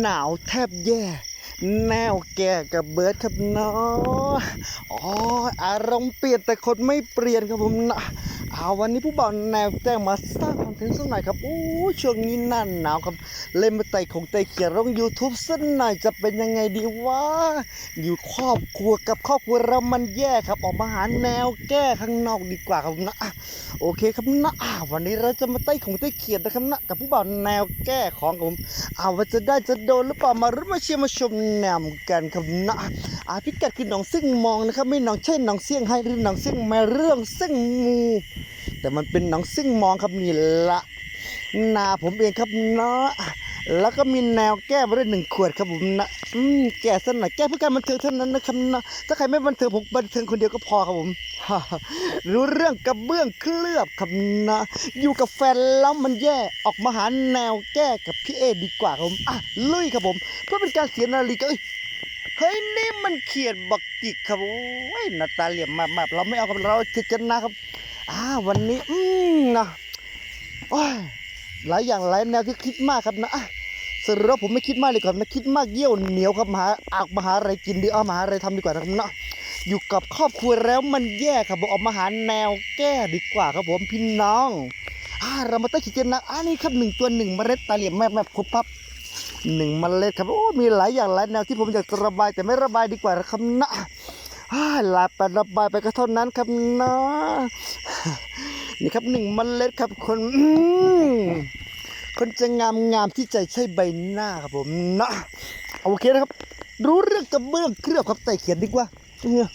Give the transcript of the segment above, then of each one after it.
หนาวแทบแย่ แนวแก่กับเบิร์ดครับเนาะอ๋ออารมณ์เปลี่ยนแต่คนไม่เปลี่ยนครับผมนะ เอาวันนี้ผู้บ่าวแนวแจ้งมาสร้างคอนเทนต์สักหน่อยครับโอ้ช่วงนี้หน้าหนาวครับเล่นมาไต่ของไต่เขียนลง YouTube สักหน่อยจะเป็นยังไงดีวะอยู่ครอบครัวกับครอบครัวเรามันแย่ครับ ออกมาหาแนวแก้ข้างนอกดีกว่าครับนะโอเคครับนะอะวันนี้เราจะมาไต่ของไต่เขียนนะครับนะกับผู้บ่าวแนวแก้ของผมเอาว่าจะได้จะโดนหรือเปล่ามารุ้มาเชียร์มาชมแนมกันครับนะอาพิกัดคือหนองซึ่งมองนะครับไม่หนองใช่หนองเซี่ยงไฮ้หรือหนองซึ่งมาเรื่องซึ่งงูแต่มันเป็นหนองซึ่งมองครับนี่ละนาผมเองครับเนาะแล้วก็มีแนวแก้มาด้วยหนึ่งขวดครับผมนะอืมแก้สนหน่อยแก้เพื่อการบันเทิงเท่านั้นนะครับนะถ้าใครไม่บันเทิงผมบันเทิงคนเดียวก็พอครับผมรู้เรื่องกระเบื้องเคลือบครับนะอยู่กับแฟนแล้วมันแย่ออกมาหาแนวแก้กับพี่เอดีกว่าครับผมอะลุยครับผม เพื่อเป็นการเสียนาฬิกาเฮ้ยนี่มันเขียนบักจิกครับโอ้ยนาตาเหลี่ยมมากๆเราไม่เอากับเราเจตนาครับ อ่าวันนี้อืมนะโอ้ยหลายอย่างหลายแนวที่คิดมากครับนะสรุปผมไม่คิดมากเลยครับนะคิดมากเยี่ยวเหนียวครับมาหาอากมาหาอะไรกินดีเอามาหาอะไรทำดีกว่านะครับนะอยู่กับครอบครัวแล้วมันแย่ครับผมออกมาหาแนวแก้ดีกว่าครับผมพี่น้องอ่าเรามาตั้งขีดเจนนะอ่านี่ครับหนึ่งตัวหนึ่งเมล็ดตาเหลี่ยมแม่แม่ครบพับหนึ่งเมล็ดครับโอ้มีหลายอย่างหลายแนวที่ผมอยากจะระบายแต่ไม่ระบายดีกว่าครับนะอ่า ลาไประบายไปก็เท่านั้นครับนะนี่ครับหนึ่งเมล็ดครับคนคนจะงามงามที่ใจใช่ใบหน้าครับผมนะโอเคนะครับ รู้เรื่องกระเบื้องเคลือบครับใส่เขียนดีกว่าเนี่ย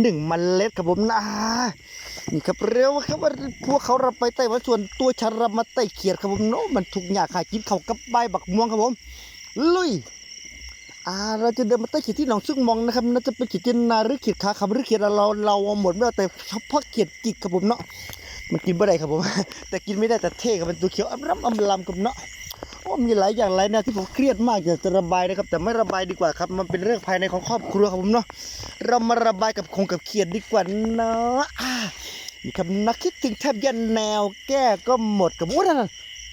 หนึ่งเมล็ดครับผมนะนี่ครับเร็วครับว่าพวกเขารับไปไต้หวันส่วนตัวฉันรับมาไต้เขียดครับผมโน้มันถูกอยากหากินเขากับใบบักม่วงครับผมลุย อ่าเราจะเดินมาไต้เขีดที่หนองซึ่งมองนะครับน่าจะเป็นเขีดเจนนาหรือเขีดขาคำหรือเขีดเราเราเอาหมดไม่เอาแต่เฉพาะเขีดจิกครับผมเนาะมันกินไม่ได้ครับผม แต่กินไม่ได้แต่เท่ครับมันตัวเขียวอำรำอำลำครับเนาะโอ้มีหลายอย่างหลายแนวที่ผมเครียดมากอยากจะระบายนะครับ แต่ไม่ระบายดีกว่าครับ มันเป็นเรื่องภายในของครอบครัวครับผมเนาะเรามาระบายกับคงกับเขียดดีกว่าเนาะอ่านี่ครับนักคิดถึงแทบยันแนวแก้ก็หมดกับโอ้นั่น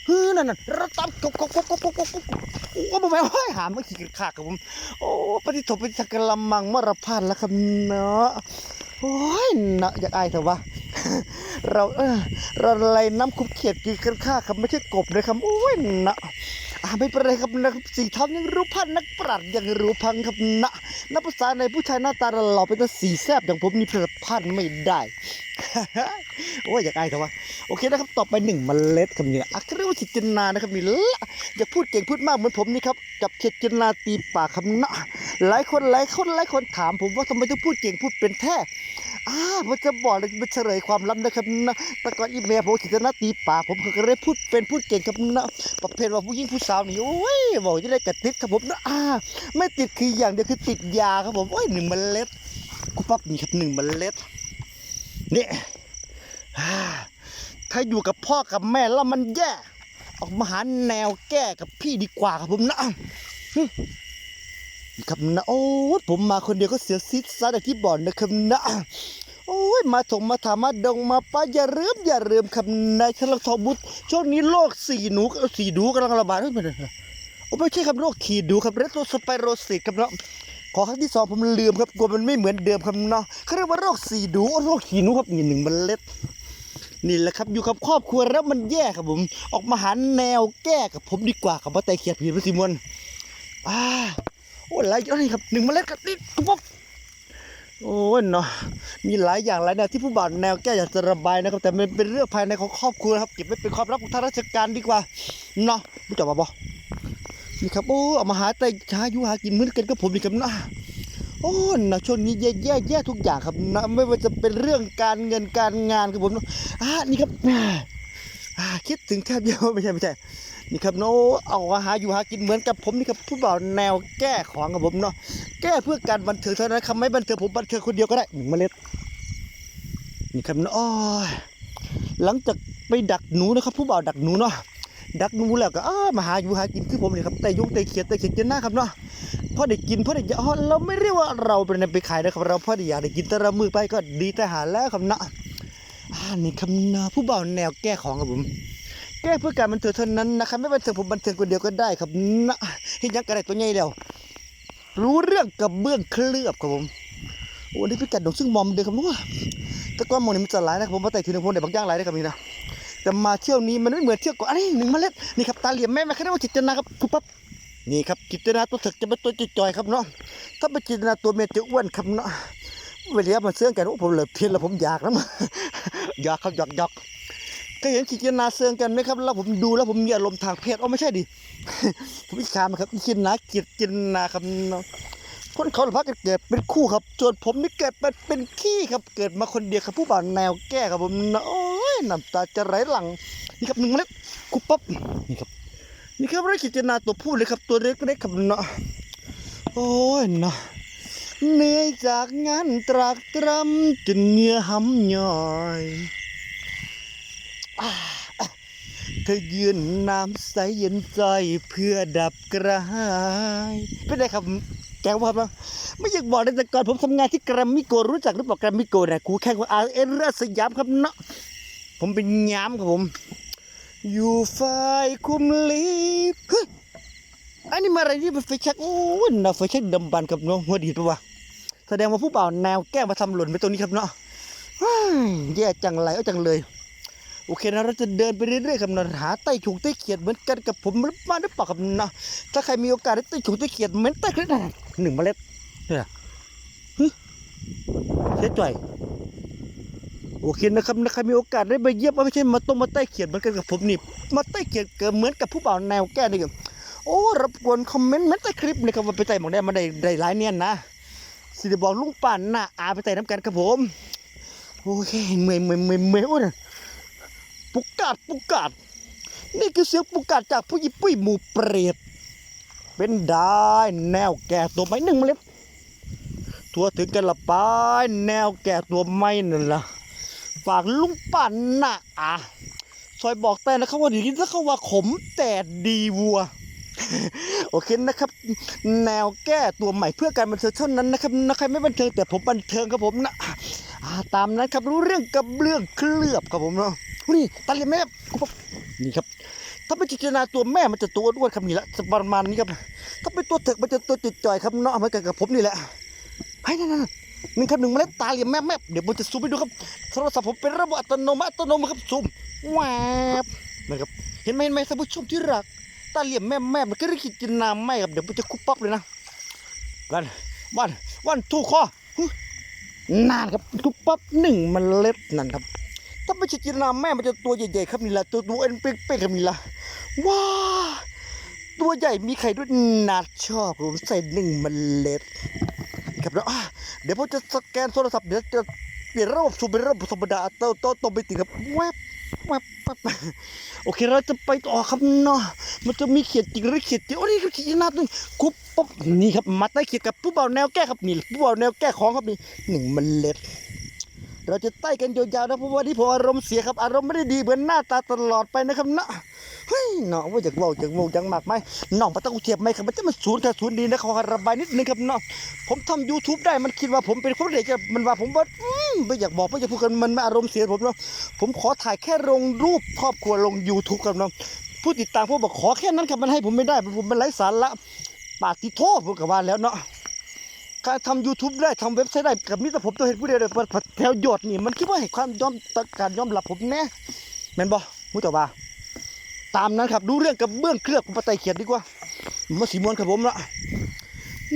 ฮือนั่นน่ะราตามกบกบกบกบกบกบโอ้บ่แม่นห้อยหามาขี้กระขากครับผม โอ้ปฏิทบป็นสักละมังมรพานแล้วครับเนาะโอ้ยนะอยากอายเถอะวะเราเออเราอะไรน้ำคุบเขียดกีกันค่าครับไม่ใช่กบนะครับโอ้ยนะอาไม่เป็นไรครับนะครับสีทองยังรู้พันนักปราชญ์ยังรู้พังครับนะนับภาษาในผู้ชายหน้าตาหล่อเป็นตาสีแซบอย่างผมนี่เพิดพันไม่ได้ โอ้ยอยากไอายเถอะวะโอเคนะครับต่อไปหนึ่งเมล็ดครับเนี่ยอักเรว่าจิตนานะครับนี่ละอย่าพูดเก่งพูดมากเหมือนผมนี่ครับกับเจตนาตีปากครับนะหลายคนหลายคนหลายคนถามผมว่าทำไมต้องพูดเก่งพูดเป็นแท้อ่าผมจะบอกเลยมันเฉลยความลับนะครับนะแต่ก่อนอีเมลผมถิจะนาตีปากผมก็เลยพูดเป็นพูดเก่งครับนะประเภทว่าผู้หญิงผู้สาวนี่โอ้ยบอกจะได้กระติดครับผมนะอ่าไม่ติดคืออย่างเดียวคือติดยาครับผมโอ้ยหนึ่งเมล็ดกูปั๊บนี่ครับหนึ่งเมล็ด นี่อ่าถ้าอยู่กับพ่อกับแม่แล้วมันแย่ ออกมาหาแนวแก้กับพี่ดีกว่าครับผมนะครับนะโอ้ยผมมาคนเดียวก็เสียซิดซะแต่ที่บ่อนนะครับนะโอ้ยมาถงมาถามมาดงมาป้าอย่าลืมอย่าลืมคำนายชลทอบุตรช่วงนี้โรคสีหนูสีดูกำลังระบาดเฮ้ยไม่ได้โอ้ไม่ใช่ครับโรคขีดดูครับเรโตสไปโรซิสครับเนาะ ขอครั้งที่สองผมลืมครับกลัวมันไม่เหมือนเดิมครับเนาะเขาเรียกว่าโรคสีดูโรคขีหนูครับนี่หนึ่งเมล็ดนี่แหละครับอยู่กับครอบครัวแล้วมันแย่ครับผม ออกมาหาแนวแก้กับผมดีกว่าครับว่าแต่เขียดผีพระสิมวนอ่าโอ้ยอะไรเยอะนี่ครับหนึ่งเมล็ดครับนี่ปุ๊บโอ้ยเนาะมีหลายอย่างหลายแนวที่ผู้บ่าวแนวแก้อยากจะระบายนะครับ แต่มันเป็นเรื่องภายในของครอบครัวครับเก็บไว้เป็นความลับของทางราชการดีกว่าเนาะรู้จักป่ะบอ นี่ครับโอ้เอามาหาแต่หาอยู่หากินเหมื้อกันก็ผมนี่ครับเนาะโอ้นะช่วงนี้แย่แย่แย่ทุกอย่างครับนะไม่ว่าจะเป็นเรื่องการเงินการงานครับผมเนาะอ่านี่ครับอ่าคิดถึงแทบเดียวไม่ใช่ไม่ใช่นี่ครับโนเอาหาอยู่หากินเหมือนกับผมนี่ครับผู้บ่าวแนวแก้ของกับผมเนาะแก้เพื่อการบันเทิงเท่านั้นครับไม่บันเทิงผมบันเทิงคนเดียวก็ได้หนึ่งเมล็ดนี่ครับนะอ้อหลังจากไปดักหนูนะครับ ผู้บ่าวดักหนูเนาะ ดักนูแล้วก็อ้ามาหาอยู่หากินคือผมนี่ครับแต่ยุงแต่เขียดแต่เขียดเจนหน้าครับเนาะพอได้กินพอได้อ๋อเราไม่เรียกว่าเราเป็นไปขายนะครับเราพอได้อยากได้กินแต่ละมือไปก็ดีแต่หาแล้วครับเนาะอ่านี่ครับนะผู้บ่าวแนวแก้ของครับผมแก้เพื่อการบันเทิงเท่านั้นนะครับไม่บันเทิงผมบันเทิงคนเดียวก็ได้ครับนะเห็นยังกระไรตัวใหญ่แล้วรู้เรื่องกับเบื้องเคลือบครับผมโอ้นี่พิกัดดงซึ่งมอมเดียวครับนู้นแต่ก้อนมองนี่มันจะหลายนะครับผมมาแต่คืนนึงผมเดี๋ยวบางอย่างหลายนะครับนี่นะ แต่มาเที่ยวนี้มันไม่เหมือนเที่ยวก่อนอันนี้หนึ่งเมล็ดนี่ครับตาเหลี่ยมแม่แม่แค่ได้ว่าจิตนาครับปุ๊บปั๊บนี่ครับจิตนาตัวถึกจะเป็นตัวจิจอยครับเนาะถ้าเป็นจิตนาตัวเมียจะอ้วนครับเนาะเวลามันเสื่องกันโอ้ผมเลยเพี้ยนแล้วผมอยากแล้วมั้งอยากครับอยากอยากเคยเห็นจิตนาเสื่องกันไหมครับแล้วผมดูแล้วผมมีอารมณ์ทางเพศอ๋อไม่ใช่ดิผมอิจฉามันครับจินนาเกียดจินนาครับเนาะคนเขาพักกันเกิดเป็นคู่ครับส่วนผมนี่เกิดเป็นเป็นขี้ครับเกิดมาคนเดียวครับผู้บ่าวแนวแก้ครับผมเนาะ น้ำตาจะไหลหลัง นี่ครับหนึ่งเมล็ดคุปับนี่ครับ นี่ครับไรจิตนาตัวผู้เลยครับ ตัวเล็กๆครับเนาะ โอ้ยเนาะเหนื่อยจากงานตรากตรำจนเหงื่อหำย่อยเธอยืนน้ำใสเย็นใจเพื่อดับกระหายเป็นไรครับแกว่าบ้างไม่อยากบอกเลยแต่ก่อนผมทำงานที่แกรมมิโกรู้จักหรือเปล่าแกรมมิโกนะกูแข่งกับอาร์เอ็นรัสยามครับเนาะ ผมเป็นยามครับผม อยู่ฝ่ายคุมลีบอันนี้มาอะไรนี่เป็นไฟแช็กโอ้ยน่าไฟแช็กดำบันกับน้องหัวดีดปะวะแสดงว่าผู้บ่าวแนวแก้มาทำหล่นไปตรงนี้ครับเนาะแย่จังไรเอาจังเลย โอเคนะเราจะเดินไปเรื่อยๆครับนะหาไต้ฉุงไต้เขียดเหมือนกันกับผมหรือมาหรือเปล่าครับนะถ้าใครมีโอกาสได้ไต้ฉุงไต้เขียดเหมือนไต้คลิปหนึ่งเมล็ดเนี่ยเฮึเสียจ่อย เคนะครับนะใครมีโอกาสได้ไปเยี่ยมไม่ใช่มาต้มมาไต้เขียดเหมือนกันกับผมนี่มาไต้เขียดเกิดเหมือนกับผู้บ่าวแนวแก้นี่ครับโอ้รบกวนคอมเมนต์มือนใต้คลิปนี่ครับว่าไปไต้หมองได้มาได้ได้หลายเนี่ยนะสิได้บอกลุงป่านนะอาไปไต่น้ำกันครับผมโอเคเมื่อยเมื่อยเมื่อยเมื่อยโอ้ยปุกกาดปุกกาดนี่คือเสียงปุกกาดจากผู้ยิปุ้ยหมู่เปรตเป็นได้แนวแก่ตัวไม้หนึ่งเมล็ดทั่วถึงกันละไปแนวแก่ตัวไม้นั่นละ ฝากลุงปั่นนะอะซอยบอกแต่นะครับว่าดีถ้าเขาว่าขมแต่ดีวัว โอเคนะครับ แนวแก้ตัวใหม่เพื่อการบันเทิงเท่านั้นนะครับนะใครไม่บันเทิงแต่ผมบันเทิงครับผมนะาตามนั้นครับรู้เรื่องกับเรื่องเคลือบครับผมเนาะนี่ตาเลียแม่กูบอกนี่ครับ ถ้าเป็นจิตนาตัวแม่มันจะตัวอ้วนๆครับนี่ละประมาณนี้ครับ ถ้าเป็นตัวเถึกมันจะตัวจิตจ่อยครับเนาะเหมือนกันกับผมนี่แหละให้นั่นนั่น หนึ่งครับหนึ่งเมล็ดตาเลียแม่แม่เดี๋ยวผมจะซูมไปดูครับโทรศัพท์ผมเป็นระบบอัตโนมัติอัตโนมัติครับซูมแวบนะครับเห็นไหมเห็นไหมท่านผู้ชมที่รัก ตาเหลี่ยมแม่แม่มันก็เรียกจิตนาแม่ครับเดี๋ยวผมจะคุบปั๊บเลยนะวันวันวันทูคอนานครับคุบปั๊บหนึ่งเมล็ดนั่นครับ ถ้าไม่ใช่จินนาแม่มันจะตัวใหญ่ๆครับนี่ละตัวตัวเอ็นเป๊กๆครับนี่ละว้าตัวใหญ่มีไข่ด้วยนัดชอบผมใส่หนึ่งเมล็ด ครับแล้วอะเดี๋ยวผมจะสแกนโทรศัพท์เดี๋ยวจะเปลี่ยนระบบซูมเป็นระบบธรรมดาเตาตโตไปติดครับแวบแวบแวบโอเคเราจะไปต่อครับเนาะมันจะมีเขียดจริงหรือเขียดจริงโอ้นี่คือจินตนาตัวคุบปุ๊บนี่ครับมาใต้เขียดกับผู้เบาแนวแก้ครับนี่ผู้เบาแนวแก้ของครับนี่หนึ่งเมล็ด เราจะไต่กันยาวๆนะเพราะว่าที่ผมอารมณ์เสียครับอารมณ์ไม่ได้ดีเหมือนหน้าตาตลอดไปนะครับเนาะเฮ้ยเนาะว่าจากว่าจากเว่าจังมากไหมน้องปะต้องเทียบไหมครับมันจะมันศูนย์ค่ะศูนย์ดีนะขอระบายนิดนึงครับเนาะผมทำ YouTube ได้มันคิดว่าผมเป็นคนเด็กครับมันว่าผมว่าไม่อยากบอกไม่อยากพูดกันมันไม่อารมณ์เสียผมเนาะผมขอถ่ายแค่ลงรูปครอบครัวลง YouTube ครับเนาะผู้ติดตามพวกบอกขอแค่นั้นครับมันให้ผมไม่ได้ผมเป็นไร้สาระปาติโทษผมกับว่าแล้วเนาะ การทำ YouTube ได้ทำเว็บไซต์ได้กับมิตรผมตัวเห็นผู้เดียวเลยแถวหยดนี่มันคิดว่าให้ความยอมการยอมรับผมแน่แม่นบ่มุ้งแต่ว่าตามนั้นครับ ดูเรื่องกับเบื้องเคลือบของปไตเขียนดีกว่ามาสีมวนครับผมละ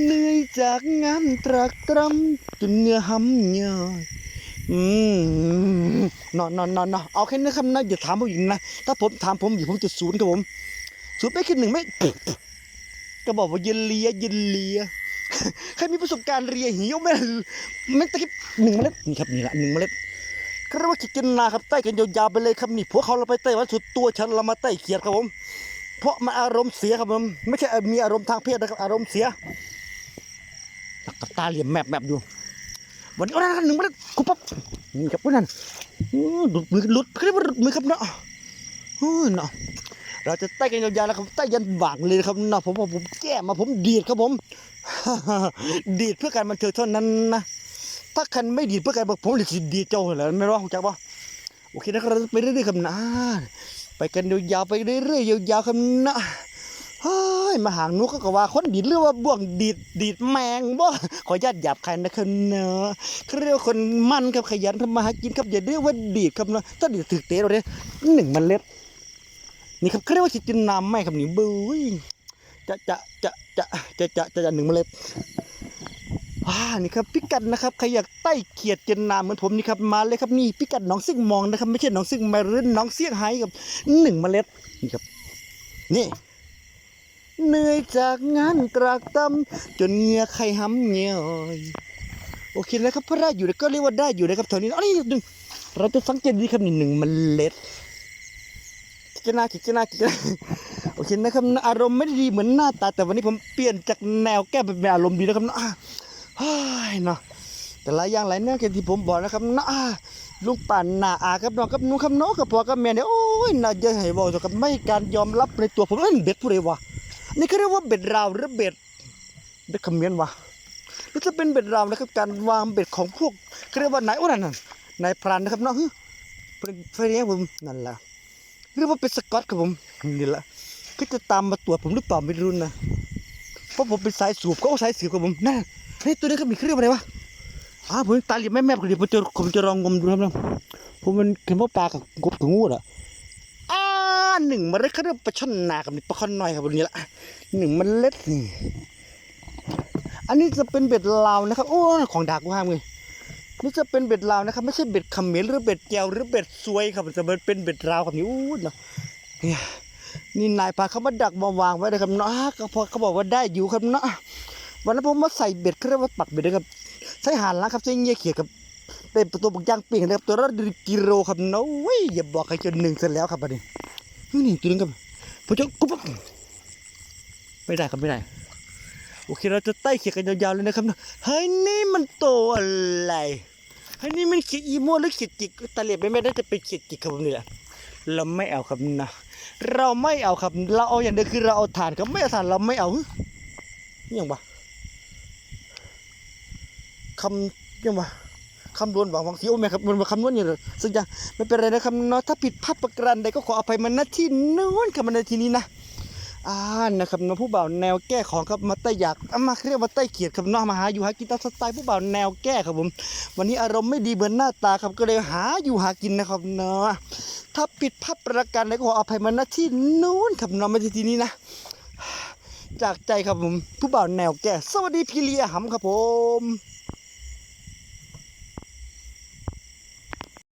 เหนื่อยจากงานตรากตรำจนเหงื่อหำย่อยอืมนอนนอนนอนนอนเอาแค่นี้ครับนะอย่าถามผมอีกนะ ถ้าผมถามผมอยู่ผมจะศูนย์ครับผมศูนย์ไปคิดหนึ่งไม่ก็บอกว่าเย็นเลียเย็นเลีย ใครมีประสบการณ์เรียหิวไหมไม่ตะกี้หนึ่งเมล็ดนี่ครับนี่ละหนึ่งเมล็ดก็เรียกว่ากิจนาครับใต้กันยาวๆไปเลยครับนี่พวกเขาเราไปใต้วันสุดตัวฉันเรามาใต้เขียดครับผม เพราะมันอารมณ์เสียครับผมไม่ใช่มีอารมณ์ทางเพศนะครับอารมณ์เสียกับตาเหลี่ยมแมบแมบอยู่วันนี้โอ้นั่นหนึ่งเมล็ดกูปั๊บนี่ครับพวกนั้นหลุดมือหลุดเขาเรียกว่าหลุดมือครับเนาะโอ้ยเนาะเราจะใต้กันยาวๆแล้วครับใต้ยันหวางเลยครับเนาะผมผมผมแก้มาผมดีดครับผม ดีดเพื่อการบันเทิงเท่านั้นนะถ้าคันไม่ดีดเพื่อการบันผมเลยสิดีดเจ้าเหรอไม่รู้จักปะโอเคนะครับเราไปเรื่อยๆครับนะไปกันยาวๆไปเรื่อยๆยาวๆครับนะเฮ้ยมาหางนุกก็ว่าคนดีดหรือว่าบ่วงดีดดีดแมงบ่ขอญาตหยาบคายนะครับเนาะเขาเรียกว่าคนมั่นครับขยันทำมาหากินครับอย่าเรียกว่าดีดครับเนะถ้าดีดถึกเตะเราเนี่ยหนึ่งมันเล็ดนี่ครับเขาเรียกว่าคิดจินนำไหมครับนี่บุ้ย จะจะจะจะจะจะจะจะหนึ่งเมล็ดอ่านี่ครับพิกัดนะครับใครอยากไต่เขียดเจนน้ำเหมือนผมนี่ครับมาเลยครับนี่พิกัดน้องซิ่งมองนะครับ ไม่ใช่น้องซิ่งมารื้นน้องเสี่ยงไฮ้ครับหนึ่งเมล็ดนี่ครับ นี่เหนื่อยจากงานตรากตำจนเหงื่อไข่ห้ำเหนียวโอเคแล้วครับพระได้อยู่ก็เรียกว่าได้อยู่นะครับแถวนี้อันนี้หนึ่งเราจะสังเกตดีครับนี่หนึ่งเมล็ด คิดจะน่าคิดจะน่าคิดจะน่าโอเคนะครับอารมณ์ไม่ได้ดีเหมือนหน้าตาแต่วันนี้ผมเปลี่ยนจากแนวแก้เป็นอารมณ์ดีนะครับนะอะเฮ้ยเนาะแต่หลายอย่างหลายแนวที่ผมบอกนะครับนะอะลุงป่านหน้าอาครับน้องกับนุ้งครับน้องกับพ่อกับแม่เนี่ยโอ้ยน่าจะให้บอกเถอะครับไม่การยอมรับในตัวผมเอ้ยเบ็ดผู้ใดวะนี่เขาเรียกว่าเบ็ดราวหรือเบ็ดเบ็ดเมิ้นวะหรือจะเป็นเบ็ดราวนะครับการวางเบ็ดของพวกเขาเรียกว่านายโอ้นั่นน่ะนายพรานนะครับเนาะเฮ้ยเป็นเฟรนผมนั่นแหละ หรือว่าเป็นสกอตครับผมนี่แหละก็จะตามมาตรวจผมหรือเปล่าไม่รู้นะเพราะผมเป็นสายสูบก็สายสืบครับผมนั่นเฮ้ยตัวนี้ก็มีเครื่องอะไรวะอ้าผมตาเหลียมแม่แม่กันเดี๋ยวผมจะผมจะลองงมดูครับนะผมมันเห็นว่าปลากับกบกับงูอะอ่าหนึ่งเมันเล็ดเขาเรียกปลาช่อนนากับปลาค่อนน้อยครับวันนี้ละหนึ่งเมันเล็ดนี่อันนี้จะเป็นเบ็ดลาวนะครับโอ้ของดากูห้ามเลย นี่จะเป็นเบ็ดลาวนะครับ ไม่ใช่เบ็ดขมรหรือเบ็ดแก้วหรือเบ็ดซวยครับจะเป็นเบ็ดลาวครับนี่อู้เนาะเนี่ยนี่นายพาเขามาดักมาวางไว้นะครับเนาะพอเขาบอกว่าได้อยู่ครับเนาะวันนั้นผมมาใส่เบ็ดเขาเรียกว่าปักเบ็ดนะครับใช้หานล้างครับใช้เงี้ยเขียดครับได้ตัวบักย่างปีกนะครับตัวละกิโลครับเนาะเว้ยอย่าบอกใครจนหนึ่งเสร็จแล้วครับบัดนี้นี่ตัวนึงครับผมจะกุ๊บไม่ได้ครับไม่ได้ โอเคเราจะไต่เขียกันยาวๆเลยนะครับเฮ้ยนี่มันโตวอะไรเฮ้ยนี่มันเขียอีโมหรือเขียจิกตะเลียบไม่แม่น่าจะเป็นเขียจิกครับผมนี่แหละเราไม่เอาครับนะ เราไม่เอาครับ เราเอาอย่างเดียวคือเราเอาฐานครับไม่เอาฐานเราไม่เอาหึนี่ยังวะคำยังวะคำนวณหวังหวังสีโอ้แม่ครับมันมาคำนวณอย่างไรสักอย่างไม่เป็นไรนะครับเนาะถ้าผิดพลาดประการใดก็ขออภัยมาณที่นู้นครับมาณที่นี้นะ อ่านะครับน้องผู้บ่าวแนวแก้ของครับมาใต้อยากเอามาเรียกว่าใต้เขียดครับน้องมาหาอยู่หากินตามสไตล์ผู้บ่าวแนวแก้ครับผมวันนี้อารมณ์ไม่ดีเหมือนหน้าตาครับก็เลยหาอยู่หากินนะครับเนาะถ้าผิดพลาดประการใดก็ขออภัยมาณที่นู้นครับน้องไม่ใช่ที่นี้นะ จากใจครับผมผู้บ่าวแนวแก้สวัสดีพี่เลียหำครับผม